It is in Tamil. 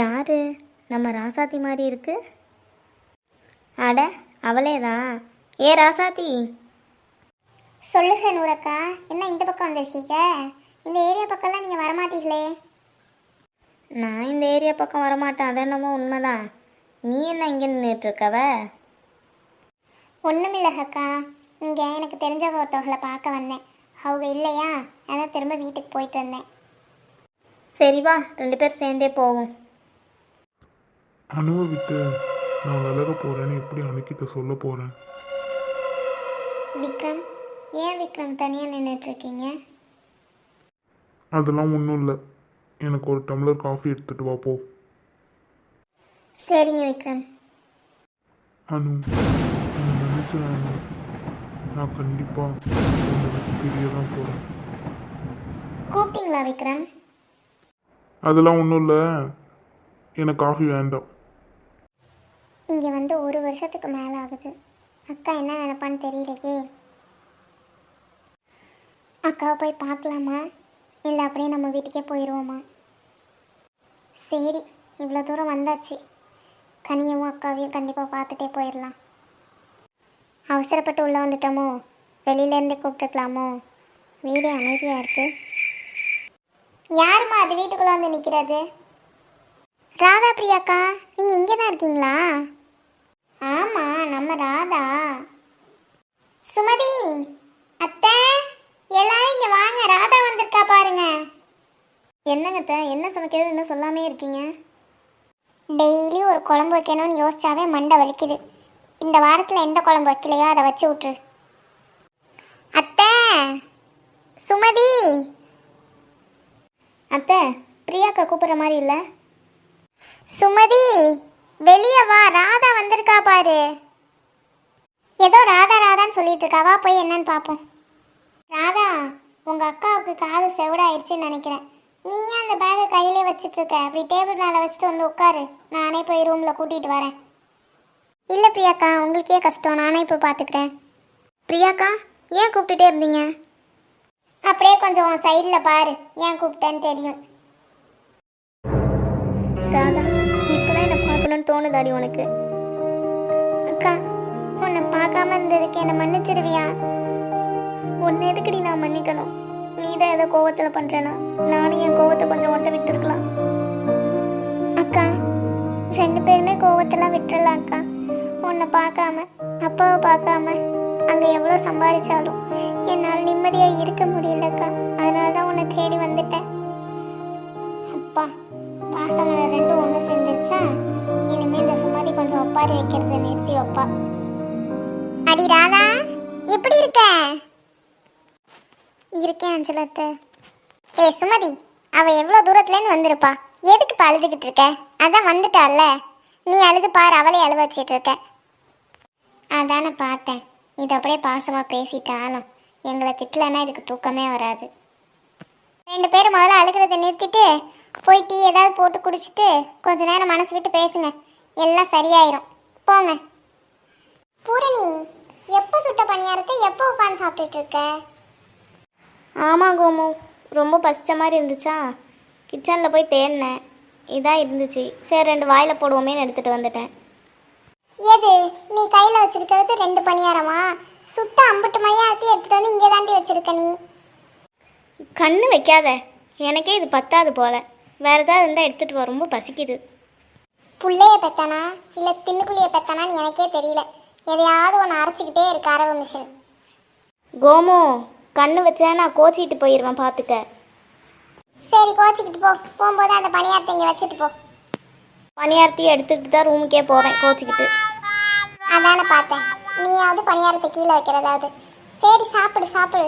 யாரு? நம்ம ராசாத்தி மாதிரி இருக்கு? அட அவளே தான் ஏ ராசாத்தி. சொல்லுங்க நூறக்கா என்ன இந்த பக்கம் வந்திருக்கீங்க? இந்த ஏரியா பக்கம்லாம் நீங்கள் வரமாட்டீங்களே. நான் இந்த ஏரியா பக்கம் வரமாட்டேன். அது என்னமோ உண்மைதான் நீ என்ன இங்கே நின்றுட்டுருக்கவ ஒன்றும் அக்கா இங்கே எனக்கு தெரிஞ்சவங்க ஒருத்தவங்களை பார்க்க வந்தேன். அவங்க இல்லையா? அதான் திரும்ப வீட்டுக்கு போயிட்டு வந்தேன். சரி வா ரெண்டு பேர் சேர்ந்தே போவோம். விட்டு நான் விலக போகிறேன்னு எப்படி அணுக்கிட்ட சொல்ல போகிறேன் விக்ரம் ஏன் விக்ரம் தனியாக நின்றுட்டுருக்கீங்க அதெல்லாம் ஒன்றும் இல்லை. எனக்கு ஒரு டம்ளர் காஃபி எடுத்துகிட்டு வா போ. சரிங்க விக்ரம். அனு என்னை நினச்சிட அனு. நான் கண்டிப்பாக பிரிய தான் போகிறேன் கூப்பிட்டீங்களா விக்ரம்? அதெல்லாம் ஒன்றும் இல்லை. எனக்கு காஃபி வேண்டாம். ஒரு வருஷத்துக்கு மேலே ஆகுது. அக்கா என்ன நினப்பான்னு தெரியலையே. அக்காவை போய் பார்க்கலாமா? இல்லை அப்படியே நம்ம வீட்டுக்கே போயிடுவோமா சரி இவ்வளோ தூரம் வந்தாச்சு. கனியவும் அக்காவையும் கண்டிப்பாக பார்த்துட்டே போயிடலாம் அவசரப்பட்டு உள்ளே வந்துட்டோமோ? வெளியிலேருந்து கூப்பிட்டுக்கலாமோ வீடு அமைதியாக இருக்கு. யாரும்மா அது வீட்டுக்குள்ளே வந்து நிற்கிறது ராதா பிரியாக்கா நீங்கள் இங்கே தான் இருக்கீங்களா? நம்ம ராதா. சுமதி அத்தை எல்லாரும் இங்கே வாங்க. ராதா வந்திருக்கா பாருங்க. என்னங்கத்த என்ன சமைக்கிறது? இன்னும் சொல்லாமே இருக்கீங்க? டெய்லி ஒரு குழம்பு வைக்கணும்னு யோசிச்சாவே மண்டை வலிக்குது. இந்த வாரத்தில் எந்த குழம்பு வைக்கலையோ அதை வச்சு விட்ரு அத்தை சுமதி. அத்தை பிரியாக்கா கூப்பிட்ற மாதிரி இல்லை? சுமதி வெளியே வா. ராதா வந்திருக்கா பாரு. ஏதோ ராதா ராதான்னு சொல்லிட்டு இருக்கா வா போய் என்னன்னு பார்ப்போம் ராதா உங்க அக்காவுக்கு காது செவிடாயிருச்சுன்னு நினைக்கிறேன். நீ ஏன் அந்த பேக்கை கையிலே வச்சிட்டு இருக்க அப்படி டேபிள் மேலே வச்சுட்டு வந்து உட்காரு. நானே போய் ரூம்ல கூட்டிட்டு வரேன். இல்லை பிரியாக்கா உங்களுக்கே கஷ்டம். நானே இப்போ பார்த்துக்கிறேன் பிரியாக்கா ஏன் கூப்பிட்டுட்டே இருந்தீங்க? அப்படியே கொஞ்சம் உன் சைடில் பாரு. ஏன் கூப்பிட்டேன்னு தெரியும். ராதா இப்போதான் என்னை பார்க்கணும்னு தோணுதாடி உனக்கு. அக்கா உன்னை பார்க்காம இருந்ததுக்கு என்னை மன்னிச்சிருவியா? உன்னை எதுக்குடி நான் மன்னிக்கணும்? நீ தான் ஏதோ கோவத்தில் பண்ணுறேன்னா நானும் என் கோவத்தை கொஞ்சம் ஒட்ட விட்டுருக்கலாம். அக்கா ரெண்டு பேருமே கோவத்தெல்லாம் விட்டுறலாம் அக்கா. உன்னை பார்க்காம அப்பாவை பார்க்காம அங்கே எவ்வளோ சம்பாதிச்சாலும் என்னால் நிம்மதியாக இருக்க முடியலக்கா அதனால தான் உன்னை தேடி வந்துட்டேன். அப்பா பாசங்களை ரெண்டும் ஒன்று சேர்ந்துருச்சா? இனிமேல் இந்த சுமதி கொஞ்சம் ஒப்பாரி வைக்கிறத நிறுத்தி வைப்பா. அடி ராதா எப்படி இருக்க? இருக்கேன் அஞ்சலத்தை. ஏ சுமதி அவ எவ்வளோ தூரத்துலேருந்து வந்திருப்பா. எதுக்கு இப்போ அழுதுகிட்டு இருக்க? அதான் வந்துட்டால நீ அழுது பாரு அவளே அழுவ வச்சிட்டு இருக்க. அதானே பார்த்தேன். இது அப்படியே பாசமாக பேசிட்டாலும் எங்களை திட்டலைன்னா இதுக்கு தூக்கமே வராது. ரெண்டு பேரும் முதல்ல அழுகிறத நிறுத்திட்டு போய் டீ ஏதாவது போட்டு குடிச்சிட்டு கொஞ்ச நேரம் மனசு விட்டு பேசுங்க. எல்லாம் சரியாயிரும். போங்க. பூரணி எப்போ சுட்ட பணியாரத்தை எப்போ உட்காந்து சாப்பிட்டுட்டு இருக்க? ஆமாம் கோமு. ரொம்ப பசிச்ச மாதிரி இருந்துச்சா? கிச்சனில் போய் தேடினேன். இதான் இருந்துச்சு. சரி ரெண்டு வாயில் போடுவோமேன்னு எடுத்துகிட்டு வந்துட்டேன். எது? நீ கையில் வச்சிருக்கிறது ரெண்டு பணியாரமா? சுட்ட அம்புட்டு மையாரத்தையும் எடுத்துட்டு வந்து இங்கே தாண்டி வச்சிருக்க நீ. கண்ணு வைக்காத. எனக்கே இது பத்தாது போல. வேறு ஏதாவது இருந்தால் எடுத்துகிட்டு வா. ரொம்ப பசிக்குது. புள்ளைய பெத்தானா? இல்லை தின்னுக்குள்ளைய பெத்தானான்னு எனக்கே தெரியல. எதையாவது ஒன்று அரைச்சிக்கிட்டே இருக்கு அரவு மிஷின் கோமு கண்ணு வச்சா நான் கோச்சிக்கிட்டு போயிடுவேன் பார்த்துக்க சரி கோச்சிக்கிட்டு போ. போகும்போது அந்த பணியாரத்தை இங்கே வச்சுட்டு போ. பணியாரத்தையும் எடுத்துக்கிட்டு தான் ரூமுக்கே போகிறேன் கோச்சிக்கிட்டு. அதானே பார்த்தேன். நீயாவது பணியாரத்தை கீழே வைக்கிறதாவது. சரி சாப்பிடு சாப்பிடு.